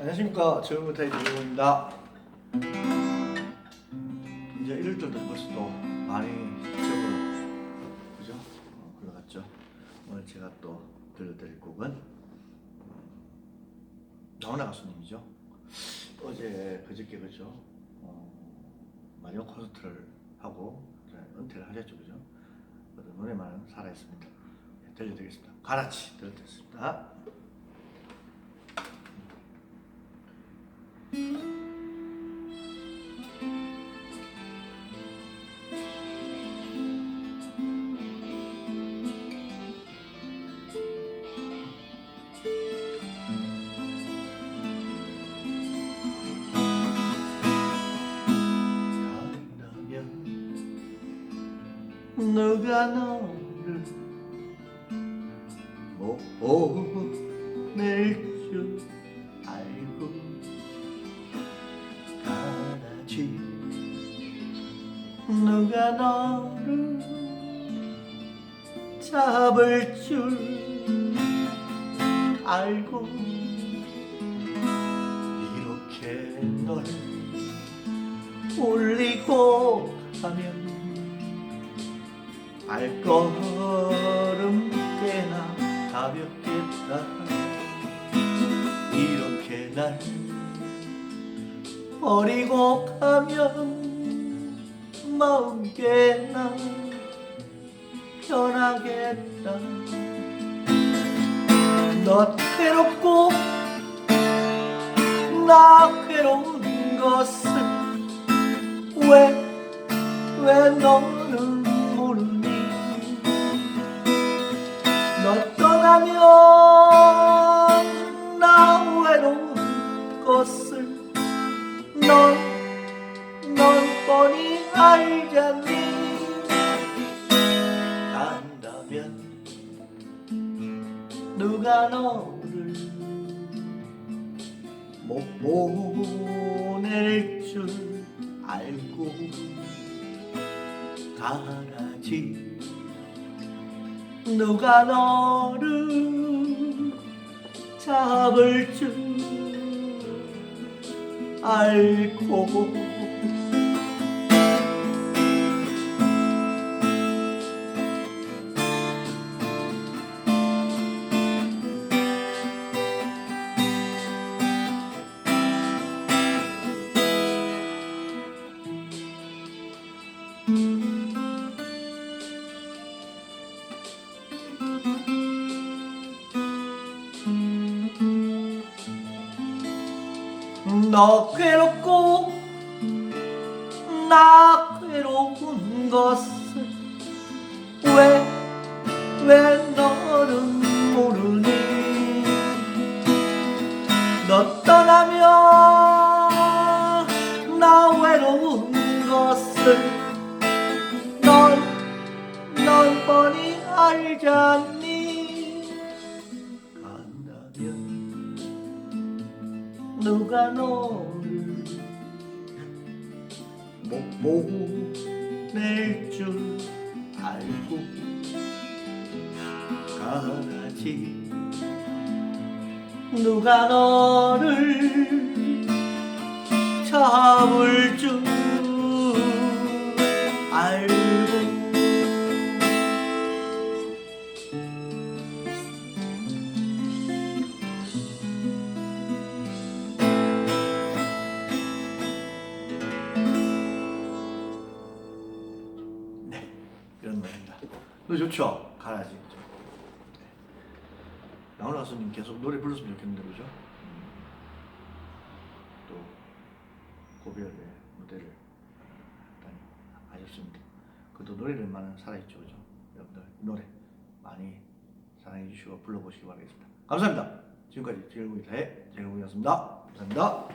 안녕하십니까. 젊은타이 김용입니다. 이제 이럴 때도 벌써 또 많이 적어 그죠? 어, 흘러갔죠. 오늘 제가 또 들려드릴 곡은 음, 나훈아 가수님이죠. 어제 그저께 그죠? 어, 마지막 콘서트를 하고 은퇴를 하셨죠 그죠? 노래만 살아있습니다. 네, 들려드리겠습니다. 가라치 들려드리겠습니다 간다면 누가 너를 못 보낼 줄 누가 너를 잡을 줄 알고 이렇게 널 올리고 가면 발걸음 꽤나 가볍겠다. 이렇게 날 버리고 가면 마음 꽤나 편하겠다. 너 괴롭고 나 괴로운 것을 왜, 왜 너는 모르니? 너 떠나면 나 외로운 것을 넌, 누가 너를 못 보낼 줄 알고 가라지. 누가 너를 잡을 줄 알고 너 괴롭고 나 괴로운 것을 왜, 왜 너는 모르니? 너 떠나면 나 외로운 것을 넌, 넌 뻔히 알잖니 누가 너를 못 보낼 줄 알고 가라지. 누가 너를 잡을 줄 이런 노래입니다. 노래 좋죠? 가라지. 그죠? 네. 나훈아 가수님 계속 노래 불렀으면 좋겠는데 그죠? 음. 또 고별의 무대를 일단 하셨습니다. 그것도 노래를만 살아있죠, 그죠? 여러분들 노래 많이 사랑해 주시고 불러보시기 바라겠습니다. 감사합니다. 지금까지 제일공이사의 제일공이었습니다. 감사합니다.